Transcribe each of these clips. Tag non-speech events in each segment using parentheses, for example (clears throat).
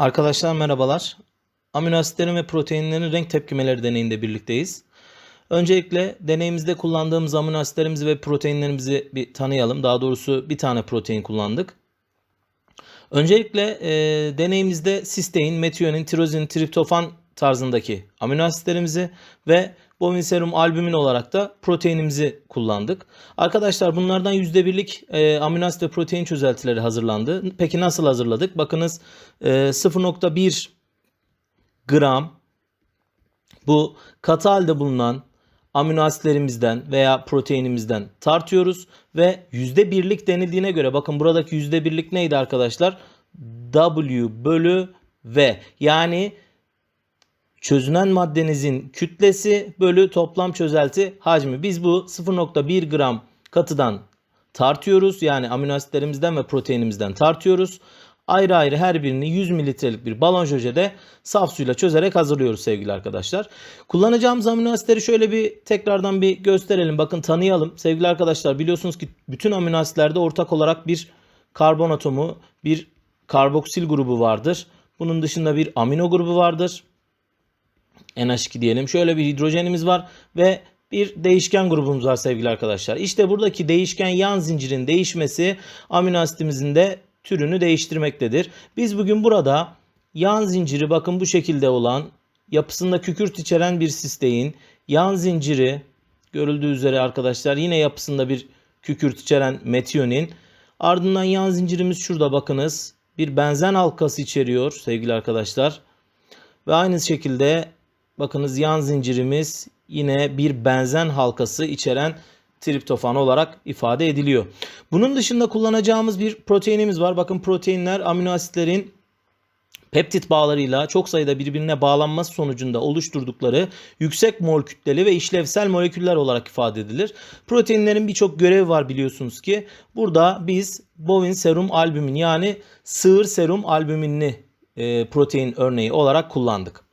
Arkadaşlar merhabalar. Amino asitlerin ve proteinlerin renk tepkimeleri deneyinde birlikteyiz. Öncelikle deneyimizde kullandığımız amino asitlerimizi ve proteinlerimizi bir tanıyalım. Daha doğrusu bir tane protein kullandık. Öncelikle e, deneyimizde sistein, metionin, tirozin, triptofan tarzındaki amino asitlerimizi ve bovin serum albümin olarak da proteinimizi kullandık. Arkadaşlar bunlardan %1'lik e, amino asit ve protein çözeltileri hazırlandı. Peki nasıl hazırladık? Bakınız e, 0.1 gram bu katı halde bulunan amino asitlerimizden veya proteinimizden tartıyoruz ve %1'lik denildiğine göre bakın buradaki %1'lik neydi arkadaşlar? W bölü V yani çözünen maddenizin kütlesi bölü toplam çözelti hacmi. Biz bu 0.1 gram katıdan tartıyoruz. Yani amino asitlerimizden ve proteinimizden tartıyoruz. Ayrı ayrı her birini 100 mililitrelik bir balon jojede saf suyla çözerek hazırlıyoruz sevgili arkadaşlar. Kullanacağımız amino asitleri şöyle bir tekrardan bir gösterelim. Bakın tanıyalım. Sevgili arkadaşlar biliyorsunuz ki bütün amino asitlerde ortak olarak bir karbon atomu, bir karboksil grubu vardır. Bunun dışında bir amino grubu vardır. NH2 diyelim. Şöyle bir hidrojenimiz var ve bir değişken grubumuz var sevgili arkadaşlar. İşte buradaki değişken yan zincirin değişmesi amino asitimizin de türünü değiştirmektedir. Biz bugün burada yan zinciri bakın bu şekilde olan yapısında kükürt içeren bir sistein yan zinciri görüldüğü üzere arkadaşlar yine yapısında bir kükürt içeren metionin ardından yan zincirimiz şurada bakınız bir benzen halkası içeriyor sevgili arkadaşlar. Ve aynı şekilde bakınız yan zincirimiz yine bir benzen halkası içeren triptofan olarak ifade ediliyor. Bunun dışında kullanacağımız bir proteinimiz var. Bakın proteinler amino asitlerin peptit bağlarıyla çok sayıda birbirine bağlanması sonucunda oluşturdukları yüksek mol kütleli ve işlevsel moleküller olarak ifade edilir. Proteinlerin birçok görevi var biliyorsunuz ki. Burada biz bovin serum albümin yani sığır serum albüminini e, protein örneği olarak kullandık.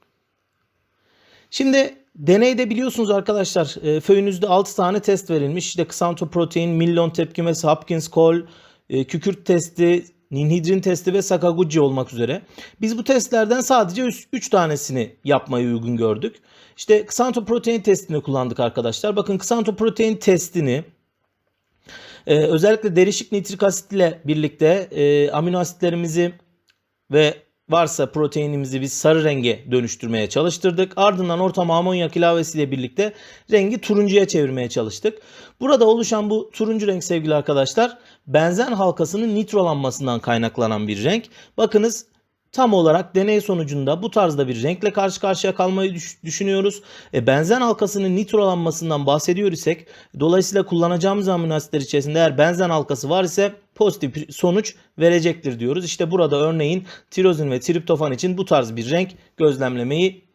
Şimdi deneyde biliyorsunuz arkadaşlar e, föyünüzde 6 tane test verilmiş. İşte ksantoprotein, Millon tepkimesi, Hopkins Call, e, kükürt testi, ninhidrin testi ve Sakaguchi olmak üzere. Biz bu testlerden sadece 3 tanesini yapmayı uygun gördük. İşte ksantoprotein testini kullandık arkadaşlar. Bakın ksantoprotein testini e, özellikle derişik nitrik asit ile birlikte e, amino asitlerimizi ve varsa proteinimizi biz sarı renge dönüştürmeye çalıştırdık. Ardından ortam amonyak ilavesiyle birlikte rengi turuncuya çevirmeye çalıştık. Burada oluşan bu turuncu renk sevgili arkadaşlar benzen halkasının nitrolanmasından kaynaklanan bir renk. Bakınız tam olarak deney sonucunda bu tarzda bir renkle karşı karşıya kalmayı düş- düşünüyoruz. E, benzen halkasının nitrolanmasından bahsediyor isek dolayısıyla kullanacağımız amino asitler içerisinde eğer benzen halkası var ise pozitif bir sonuç verecektir diyoruz. İşte burada örneğin tirozin ve triptofan için bu tarz bir renk gözlemlemeyi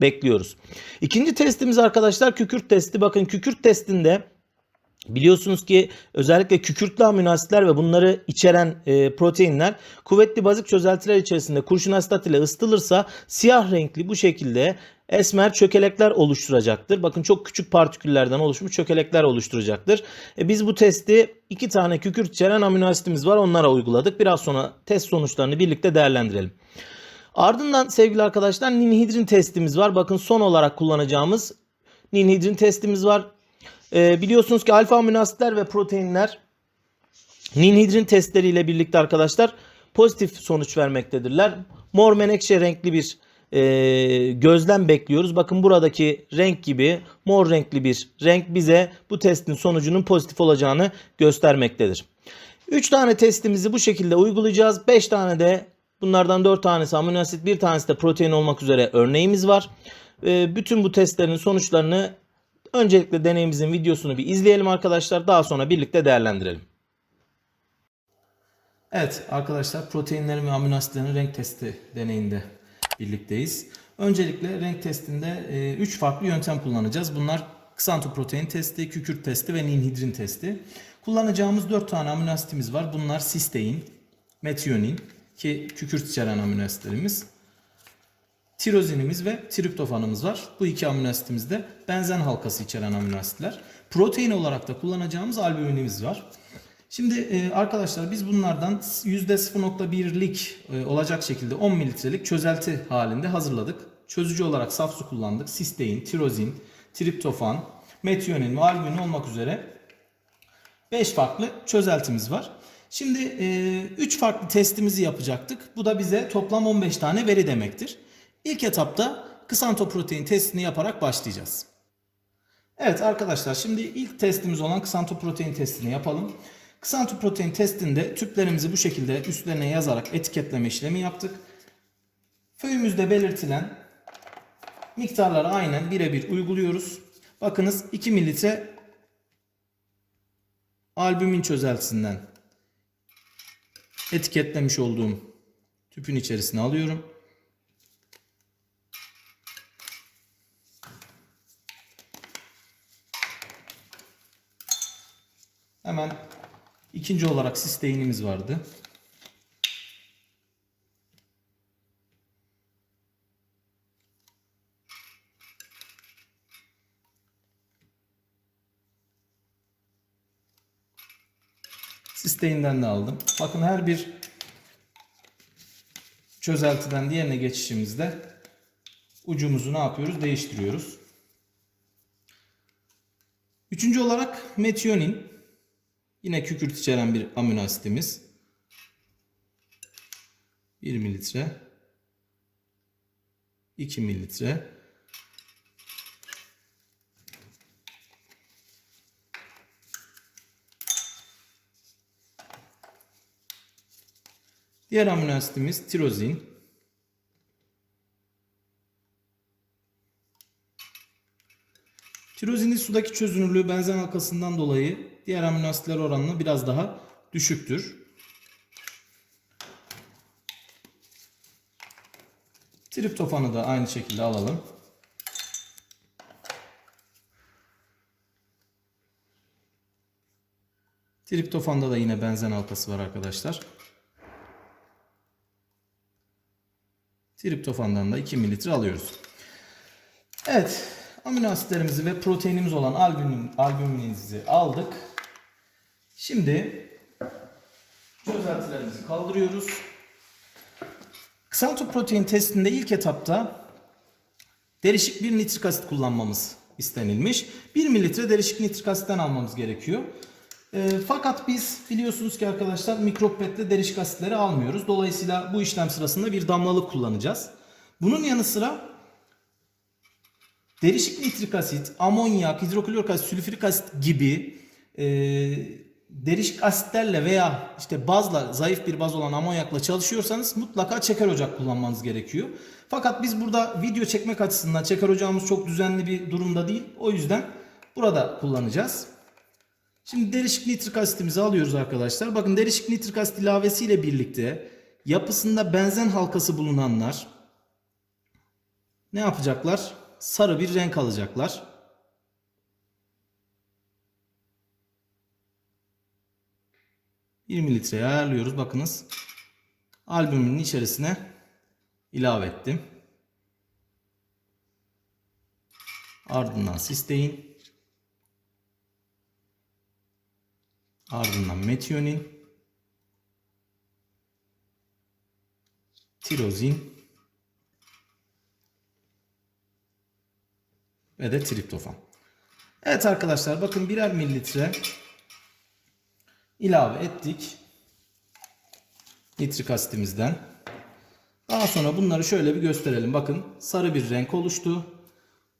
bekliyoruz. İkinci testimiz arkadaşlar kükürt testi. Bakın kükürt testinde Biliyorsunuz ki özellikle kükürtlü amino asitler ve bunları içeren e, proteinler kuvvetli bazik çözeltiler içerisinde kurşun asetat ile ısıtılırsa siyah renkli bu şekilde esmer çökelekler oluşturacaktır. Bakın çok küçük partiküllerden oluşmuş çökelekler oluşturacaktır. E, biz bu testi iki tane kükürt içeren amino asitimiz var onlara uyguladık. Biraz sonra test sonuçlarını birlikte değerlendirelim. Ardından sevgili arkadaşlar ninhidrin testimiz var. Bakın son olarak kullanacağımız ninhidrin testimiz var. Ee, biliyorsunuz ki alfa amino asitler ve proteinler ninhidrin testleriyle birlikte arkadaşlar pozitif sonuç vermektedirler. Mor menekşe renkli bir e, gözlem bekliyoruz. Bakın buradaki renk gibi mor renkli bir renk bize bu testin sonucunun pozitif olacağını göstermektedir. 3 tane testimizi bu şekilde uygulayacağız. 5 tane de bunlardan 4 tanesi amino asit, bir tanesi de protein olmak üzere örneğimiz var. E, bütün bu testlerin sonuçlarını Öncelikle deneyimizin videosunu bir izleyelim arkadaşlar. Daha sonra birlikte değerlendirelim. Evet arkadaşlar proteinlerin ve amino asitlerin renk testi deneyinde birlikteyiz. Öncelikle renk testinde 3 farklı yöntem kullanacağız. Bunlar ksantoprotein testi, kükürt testi ve ninhidrin testi. Kullanacağımız 4 tane amino asitimiz var. Bunlar sistein, metionin ki kükürt içeren amino asitlerimiz tirozinimiz ve triptofanımız var. Bu iki amino asitimizde benzen halkası içeren amino asitler. Protein olarak da kullanacağımız albüminimiz var. Şimdi e, arkadaşlar biz bunlardan %0.1'lik e, olacak şekilde 10 mililitrelik çözelti halinde hazırladık. Çözücü olarak saf su kullandık. Sistein, tirozin, triptofan, metionin ve albümin olmak üzere 5 farklı çözeltimiz var. Şimdi 3 farklı testimizi yapacaktık. Bu da bize toplam 15 tane veri demektir. İlk etapta ksantoprotein testini yaparak başlayacağız. Evet arkadaşlar şimdi ilk testimiz olan ksantoprotein testini yapalım. Ksantoprotein testinde tüplerimizi bu şekilde üstlerine yazarak etiketleme işlemi yaptık. Föyümüzde belirtilen miktarları aynen birebir uyguluyoruz. Bakınız 2 mililitre albümin çözeltisinden etiketlemiş olduğum tüpün içerisine alıyorum. Hemen ikinci olarak sisteinimiz vardı. Sistein'den de aldım. Bakın her bir çözeltiden diğerine geçişimizde ucumuzu ne yapıyoruz? Değiştiriyoruz. Üçüncü olarak metionin. Yine kükürt içeren bir amino asitimiz. 1 mililitre. 2 mililitre. Diğer amino asitimiz tirozin. Tirozinin sudaki çözünürlüğü benzen halkasından dolayı diğer amino asitler oranına biraz daha düşüktür. Triptofanı da aynı şekilde alalım. Triptofanda da yine benzen halkası var arkadaşlar. Triptofandan da 2 mililitre alıyoruz. Evet, amino asitlerimizi ve proteinimiz olan albümin, albüminimizi aldık. Şimdi çözeltilerimizi kaldırıyoruz. Ksantoprotein testinde ilk etapta derişik bir nitrik asit kullanmamız istenilmiş. 1 mililitre derişik nitrik asitten almamız gerekiyor. E, fakat biz biliyorsunuz ki arkadaşlar mikropetle derişik asitleri almıyoruz. Dolayısıyla bu işlem sırasında bir damlalık kullanacağız. Bunun yanı sıra derişik nitrik asit, amonyak, hidroklorik asit, sülfürik asit gibi e, derişik asitlerle veya işte bazla zayıf bir baz olan amonyakla çalışıyorsanız mutlaka çeker ocak kullanmanız gerekiyor. Fakat biz burada video çekmek açısından çeker ocağımız çok düzenli bir durumda değil. O yüzden burada kullanacağız. Şimdi derişik nitrik asitimizi alıyoruz arkadaşlar. Bakın derişik nitrik asit ilavesiyle birlikte yapısında benzen halkası bulunanlar ne yapacaklar? Sarı bir renk alacaklar. Bir mililitreye ayarlıyoruz. Bakınız. Albümün içerisine ilave ettim. Ardından sistein. Ardından metionin. Tirozin. Ve de triptofan. Evet arkadaşlar bakın birer mililitre ilave ettik. Nitrik asitimizden. Daha sonra bunları şöyle bir gösterelim. Bakın sarı bir renk oluştu.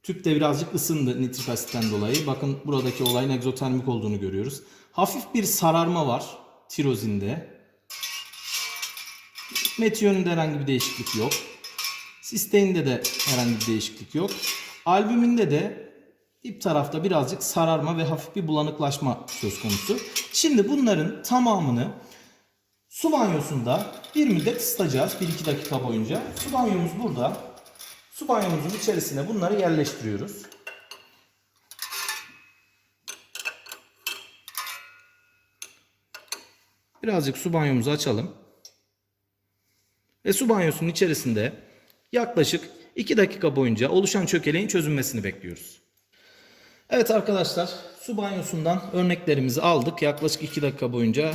Tüp de birazcık ısındı nitrik asitten dolayı. Bakın buradaki olayın egzotermik olduğunu görüyoruz. Hafif bir sararma var tirozinde. Metioninde herhangi bir değişiklik yok. Sisteininde de herhangi bir değişiklik yok. Albümünde de dip tarafta birazcık sararma ve hafif bir bulanıklaşma söz konusu. Şimdi bunların tamamını su banyosunda bir müddet ısıtacağız. 1-2 dakika boyunca. Su banyomuz burada. Su banyomuzun içerisine bunları yerleştiriyoruz. Birazcık su banyomuzu açalım. Ve su banyosunun içerisinde yaklaşık 2 dakika boyunca oluşan çökeleğin çözünmesini bekliyoruz. Evet arkadaşlar su banyosundan örneklerimizi aldık. Yaklaşık 2 dakika boyunca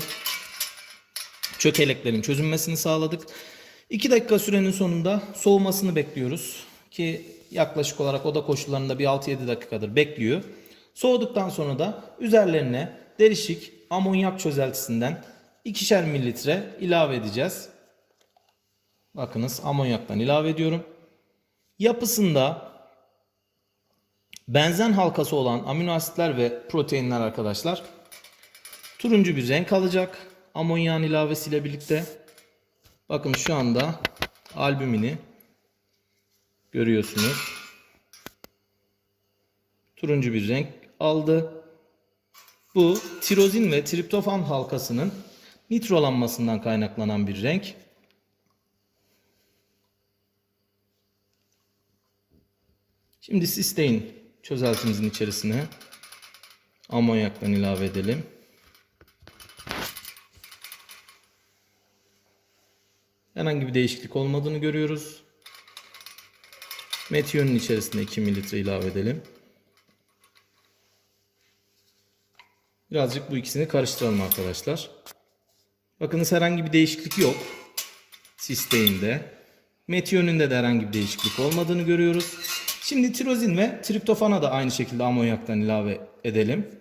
çökeleklerin çözünmesini sağladık. 2 dakika sürenin sonunda soğumasını bekliyoruz. Ki yaklaşık olarak oda koşullarında bir 6-7 dakikadır bekliyor. Soğuduktan sonra da üzerlerine derişik amonyak çözeltisinden 2'şer mililitre ilave edeceğiz. Bakınız amonyaktan ilave ediyorum. Yapısında benzen halkası olan amino asitler ve proteinler arkadaşlar turuncu bir renk alacak. Amonyağın ilavesiyle birlikte. Bakın şu anda albümini görüyorsunuz. Turuncu bir renk aldı. Bu tirozin ve triptofan halkasının nitrolanmasından kaynaklanan bir renk. Şimdi sistein çözeltimizin içerisine amonyaktan ilave edelim. Herhangi bir değişiklik olmadığını görüyoruz. Metyonun içerisine 2 mililitre ilave edelim. Birazcık bu ikisini karıştıralım arkadaşlar. Bakınız herhangi bir değişiklik yok. Sisteinde. Metyoninde de herhangi bir değişiklik olmadığını görüyoruz. Şimdi tirozin ve triptofana da aynı şekilde amonyaktan ilave edelim.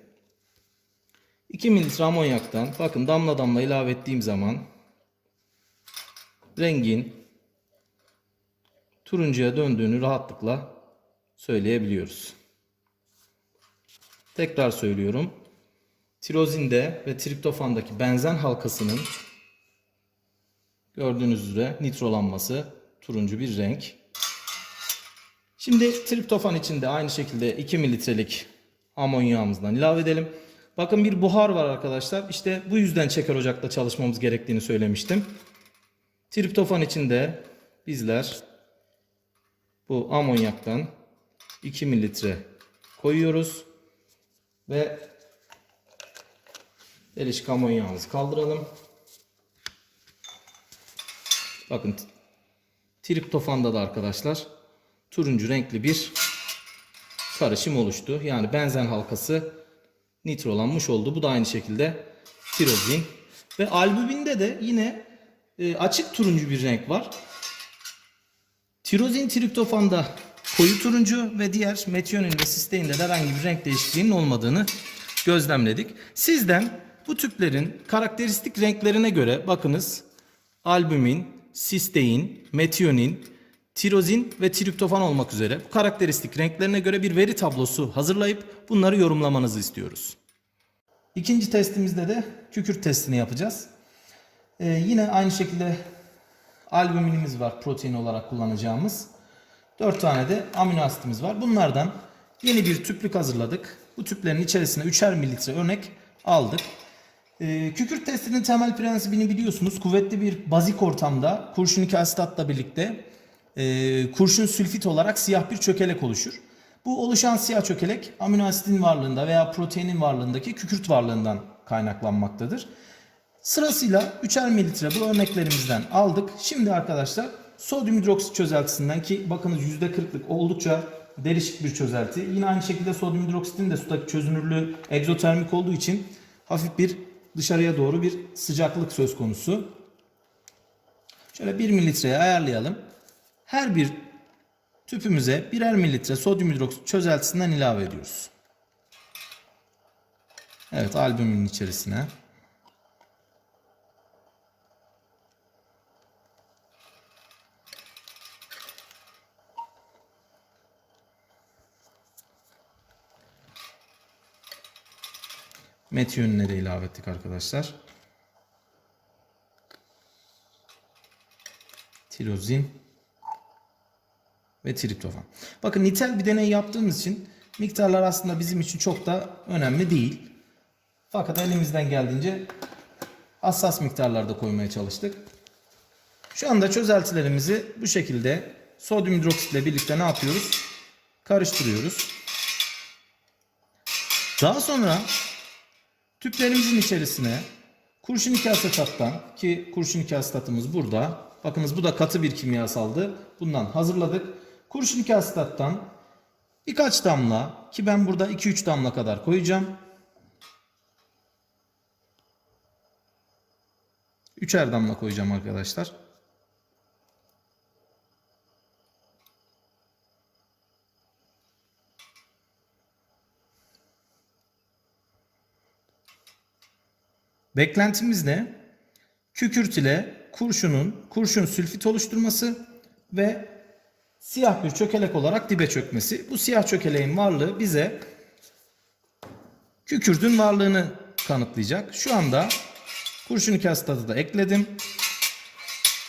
2 mililitre amonyaktan bakın damla damla ilave ettiğim zaman rengin turuncuya döndüğünü rahatlıkla söyleyebiliyoruz. Tekrar söylüyorum. Tirozinde ve triptofandaki benzen halkasının gördüğünüz üzere nitrolanması turuncu bir renk. Şimdi triptofan için de aynı şekilde 2 mililitrelik amonyağımızdan ilave edelim. Bakın bir buhar var arkadaşlar. İşte bu yüzden çeker ocakta çalışmamız gerektiğini söylemiştim. Triptofan için de bizler bu amonyaktan 2 mililitre koyuyoruz. Ve Delişik amonyağımızı kaldıralım. Bakın triptofanda da arkadaşlar turuncu renkli bir karışım oluştu. Yani benzen halkası nitrolanmış oldu. Bu da aynı şekilde tirozin. Ve albüminde de yine e, açık turuncu bir renk var. Tirozin triptofanda koyu turuncu ve diğer metionin ve sisteinde de herhangi bir renk değişikliğinin olmadığını gözlemledik. Sizden bu tüplerin karakteristik renklerine göre bakınız albümin, sistein, metionin, tirozin ve triptofan olmak üzere bu karakteristik renklerine göre bir veri tablosu hazırlayıp bunları yorumlamanızı istiyoruz. İkinci testimizde de kükürt testini yapacağız. Ee, yine aynı şekilde albüminimiz var protein olarak kullanacağımız. 4 tane de amino asitimiz var. Bunlardan yeni bir tüplük hazırladık. Bu tüplerin içerisine 3'er mililitre örnek aldık. Ee, kükürt testinin temel prensibini biliyorsunuz. Kuvvetli bir bazik ortamda kurşunik asitatla birlikte e, kurşun sülfit olarak siyah bir çökelek oluşur. Bu oluşan siyah çökelek amino asitin varlığında veya proteinin varlığındaki kükürt varlığından kaynaklanmaktadır. Sırasıyla 3'er mililitre bu örneklerimizden aldık. Şimdi arkadaşlar sodyum hidroksit çözeltisinden ki bakınız %40'lık oldukça derişik bir çözelti. Yine aynı şekilde sodyum hidroksitin de sudaki çözünürlüğü egzotermik olduğu için hafif bir dışarıya doğru bir sıcaklık söz konusu. Şöyle 1 mililitreye ayarlayalım. Her bir tüpümüze birer mililitre sodyum hidroksit çözeltisinden ilave ediyoruz. Evet albümün içerisine. Metyonine de ilave ettik arkadaşlar. Tirozin ve triptofan. Bakın nitel bir deney yaptığımız için miktarlar aslında bizim için çok da önemli değil. Fakat elimizden geldiğince hassas miktarlarda koymaya çalıştık. Şu anda çözeltilerimizi bu şekilde sodyum hidroksitle birlikte ne yapıyoruz? Karıştırıyoruz. Daha sonra Tüplerimizin içerisine kurşun iki ki kurşun iki burada. Bakınız bu da katı bir kimyasaldı. Bundan hazırladık. Kurşun iki asetattan Birkaç damla ki ben burada 2-3 damla kadar koyacağım. Üçer damla koyacağım arkadaşlar. Beklentimiz ne? Kükürt ile kurşunun kurşun sülfit oluşturması ve siyah bir çökelek olarak dibe çökmesi. Bu siyah çökeleğin varlığı bize kükürdün varlığını kanıtlayacak. Şu anda kurşun tadı da ekledim.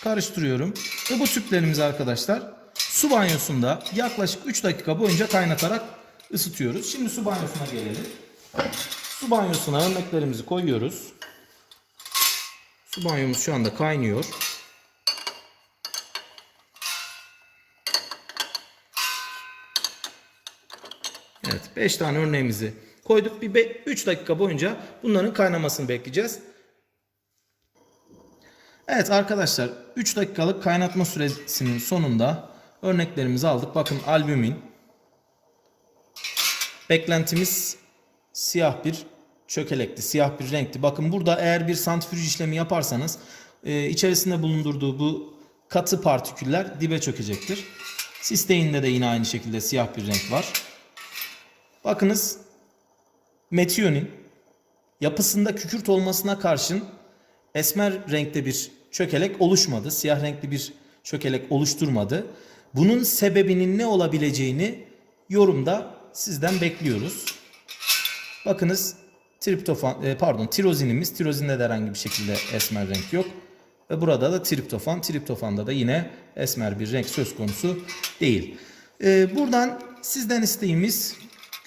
Karıştırıyorum. Ve bu tüplerimizi arkadaşlar su banyosunda yaklaşık 3 dakika boyunca kaynatarak ısıtıyoruz. Şimdi su banyosuna gelelim. Su banyosuna örneklerimizi koyuyoruz. Su banyomuz şu anda kaynıyor. Evet 5 tane örneğimizi koyduk. Bir 3 dakika boyunca bunların kaynamasını bekleyeceğiz. Evet arkadaşlar 3 dakikalık kaynatma süresinin sonunda örneklerimizi aldık. Bakın albümin beklentimiz siyah bir çökelekti, siyah bir renkti. Bakın burada eğer bir santrifüj işlemi yaparsanız e, içerisinde bulundurduğu bu katı partiküller dibe çökecektir. Sistein'de de yine aynı şekilde siyah bir renk var. Bakınız metiyonin yapısında kükürt olmasına karşın esmer renkte bir çökelek oluşmadı. Siyah renkli bir çökelek oluşturmadı. Bunun sebebinin ne olabileceğini yorumda sizden bekliyoruz. Bakınız triptofan e, pardon tirozinimiz tirozinde de herhangi bir şekilde esmer renk yok. Ve burada da triptofan. Triptofanda da yine esmer bir renk söz konusu değil. E, buradan sizden isteğimiz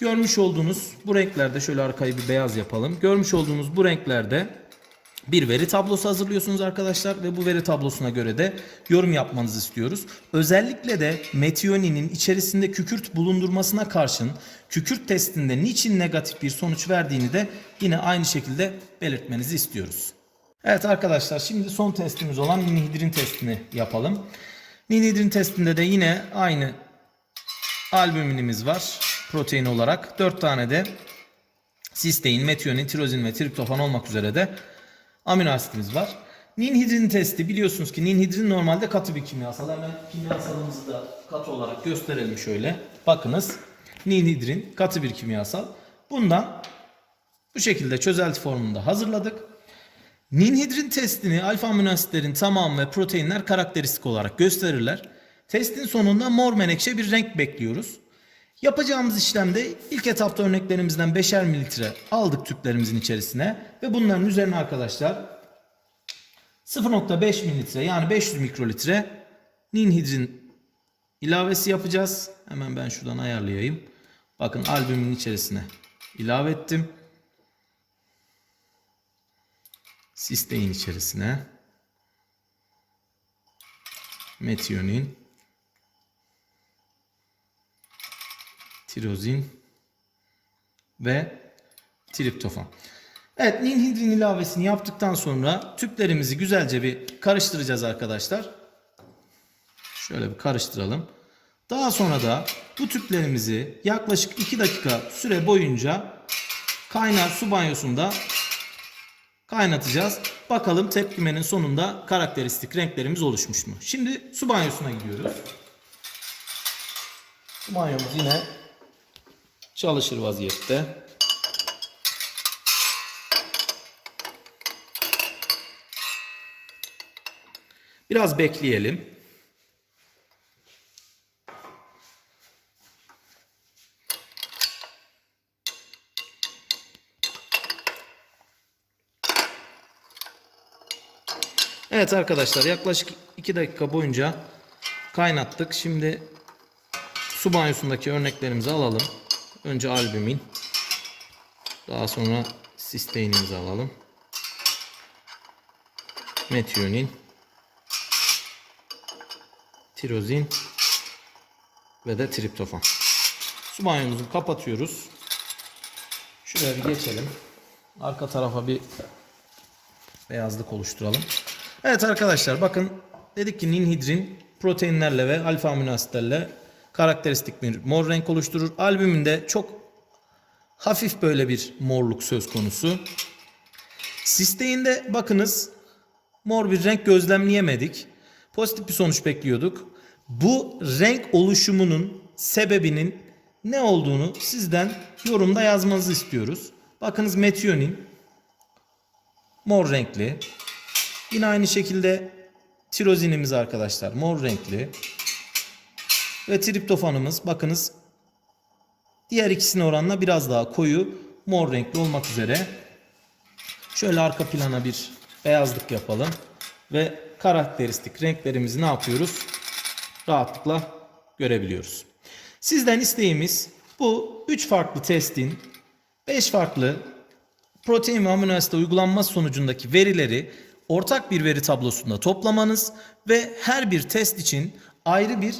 görmüş olduğunuz bu renklerde şöyle arkayı bir beyaz yapalım. Görmüş olduğunuz bu renklerde bir veri tablosu hazırlıyorsunuz arkadaşlar ve bu veri tablosuna göre de yorum yapmanızı istiyoruz. Özellikle de metioninin içerisinde kükürt bulundurmasına karşın kükürt testinde niçin negatif bir sonuç verdiğini de yine aynı şekilde belirtmenizi istiyoruz. Evet arkadaşlar şimdi son testimiz olan ninhidrin testini yapalım. Ninhidrin testinde de yine aynı albüminimiz var protein olarak. 4 tane de sistein, metionin, tirozin ve triptofan olmak üzere de amino asitimiz var. Ninhidrin testi biliyorsunuz ki ninhidrin normalde katı bir kimyasal. Hemen kimyasalımızı da katı olarak gösterelim şöyle. Bakınız ninhidrin katı bir kimyasal. Bundan bu şekilde çözelti formunda hazırladık. Ninhidrin testini alfa amino tamamı ve proteinler karakteristik olarak gösterirler. Testin sonunda mor menekşe bir renk bekliyoruz. Yapacağımız işlemde ilk etapta örneklerimizden 5'er mililitre aldık tüplerimizin içerisine ve bunların üzerine arkadaşlar 0.5 mililitre yani 500 mikrolitre ninhidrin ilavesi yapacağız. Hemen ben şuradan ayarlayayım. Bakın albümün içerisine ilave ettim. Sistein içerisine metionin tirozin ve triptofan. Evet ninhidrin ilavesini yaptıktan sonra tüplerimizi güzelce bir karıştıracağız arkadaşlar. Şöyle bir karıştıralım. Daha sonra da bu tüplerimizi yaklaşık 2 dakika süre boyunca kaynar su banyosunda kaynatacağız. Bakalım tepkimenin sonunda karakteristik renklerimiz oluşmuş mu? Şimdi su banyosuna gidiyoruz. Su banyomuz yine çalışır vaziyette. Biraz bekleyelim. Evet arkadaşlar yaklaşık 2 dakika boyunca kaynattık. Şimdi su banyosundaki örneklerimizi alalım. Önce albümin. Daha sonra sisteinimizi alalım. Metionin. Tirozin. Ve de triptofan. Su banyomuzu kapatıyoruz. Şuraya bir geçelim. Arka tarafa bir beyazlık oluşturalım. Evet arkadaşlar bakın dedik ki ninhidrin proteinlerle ve alfa amino asitlerle karakteristik bir mor renk oluşturur. Albümünde çok hafif böyle bir morluk söz konusu. Sisteğinde bakınız mor bir renk gözlemleyemedik. Pozitif bir sonuç bekliyorduk. Bu renk oluşumunun sebebinin ne olduğunu sizden yorumda yazmanızı istiyoruz. Bakınız metionin mor renkli. Yine aynı şekilde tirozinimiz arkadaşlar mor renkli. Ve triptofanımız bakınız diğer ikisine oranla biraz daha koyu mor renkli olmak üzere. Şöyle arka plana bir beyazlık yapalım. Ve karakteristik renklerimizi ne yapıyoruz? Rahatlıkla görebiliyoruz. Sizden isteğimiz bu 3 farklı testin 5 farklı protein ve amino asit uygulanması sonucundaki verileri ortak bir veri tablosunda toplamanız ve her bir test için ayrı bir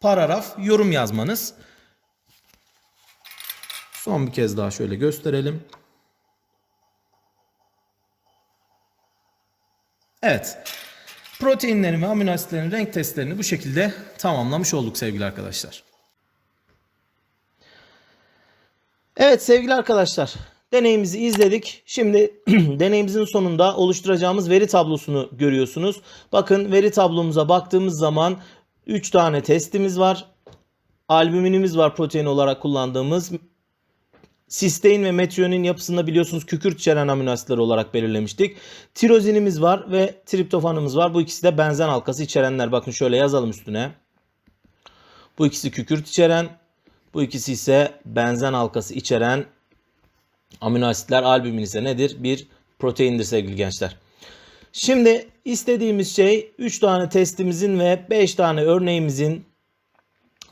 paragraf yorum yazmanız. Son bir kez daha şöyle gösterelim. Evet. Proteinlerin ve amino asitlerin renk testlerini bu şekilde tamamlamış olduk sevgili arkadaşlar. Evet sevgili arkadaşlar. Deneyimizi izledik. Şimdi (clears throat) deneyimizin sonunda oluşturacağımız veri tablosunu görüyorsunuz. Bakın veri tablomuza baktığımız zaman 3 tane testimiz var. Albüminimiz var protein olarak kullandığımız. Sistein ve metionin yapısında biliyorsunuz kükürt içeren amino asitler olarak belirlemiştik. Tirozinimiz var ve triptofanımız var. Bu ikisi de benzen halkası içerenler. Bakın şöyle yazalım üstüne. Bu ikisi kükürt içeren, bu ikisi ise benzen halkası içeren amino asitler. Albümin ise nedir? Bir proteindir sevgili gençler. Şimdi istediğimiz şey 3 tane testimizin ve 5 tane örneğimizin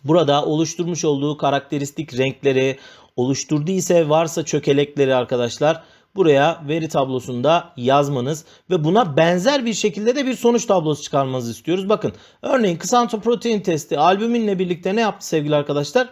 burada oluşturmuş olduğu karakteristik renkleri oluşturduysa varsa çökelekleri arkadaşlar buraya veri tablosunda yazmanız ve buna benzer bir şekilde de bir sonuç tablosu çıkarmanızı istiyoruz. Bakın örneğin ksantoprotein testi albüminle birlikte ne yaptı sevgili arkadaşlar?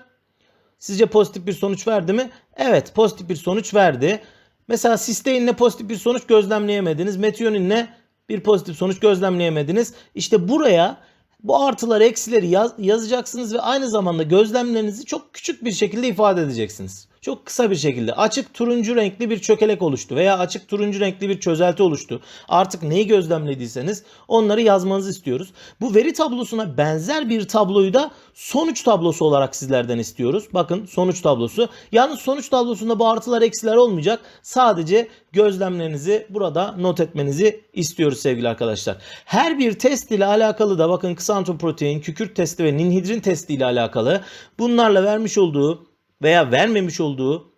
Sizce pozitif bir sonuç verdi mi? Evet pozitif bir sonuç verdi. Mesela sisteinle pozitif bir sonuç gözlemleyemediniz. Metioninle bir pozitif sonuç gözlemleyemediniz. İşte buraya bu artıları eksileri yaz, yazacaksınız ve aynı zamanda gözlemlerinizi çok küçük bir şekilde ifade edeceksiniz. Çok kısa bir şekilde açık turuncu renkli bir çökelek oluştu veya açık turuncu renkli bir çözelti oluştu. Artık neyi gözlemlediyseniz onları yazmanızı istiyoruz. Bu veri tablosuna benzer bir tabloyu da sonuç tablosu olarak sizlerden istiyoruz. Bakın sonuç tablosu. Yalnız sonuç tablosunda bu artılar eksiler olmayacak. Sadece gözlemlerinizi burada not etmenizi istiyoruz sevgili arkadaşlar. Her bir test ile alakalı da bakın ksantoprotein, kükürt testi ve ninhidrin testi ile alakalı bunlarla vermiş olduğu veya vermemiş olduğu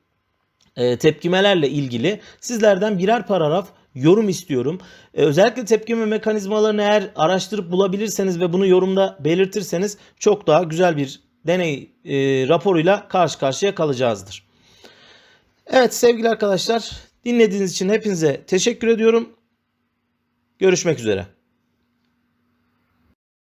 e, tepkimelerle ilgili sizlerden birer paragraf yorum istiyorum. E, özellikle tepkime mekanizmalarını eğer araştırıp bulabilirseniz ve bunu yorumda belirtirseniz çok daha güzel bir deney e, raporuyla karşı karşıya kalacağızdır. Evet sevgili arkadaşlar dinlediğiniz için hepinize teşekkür ediyorum. Görüşmek üzere.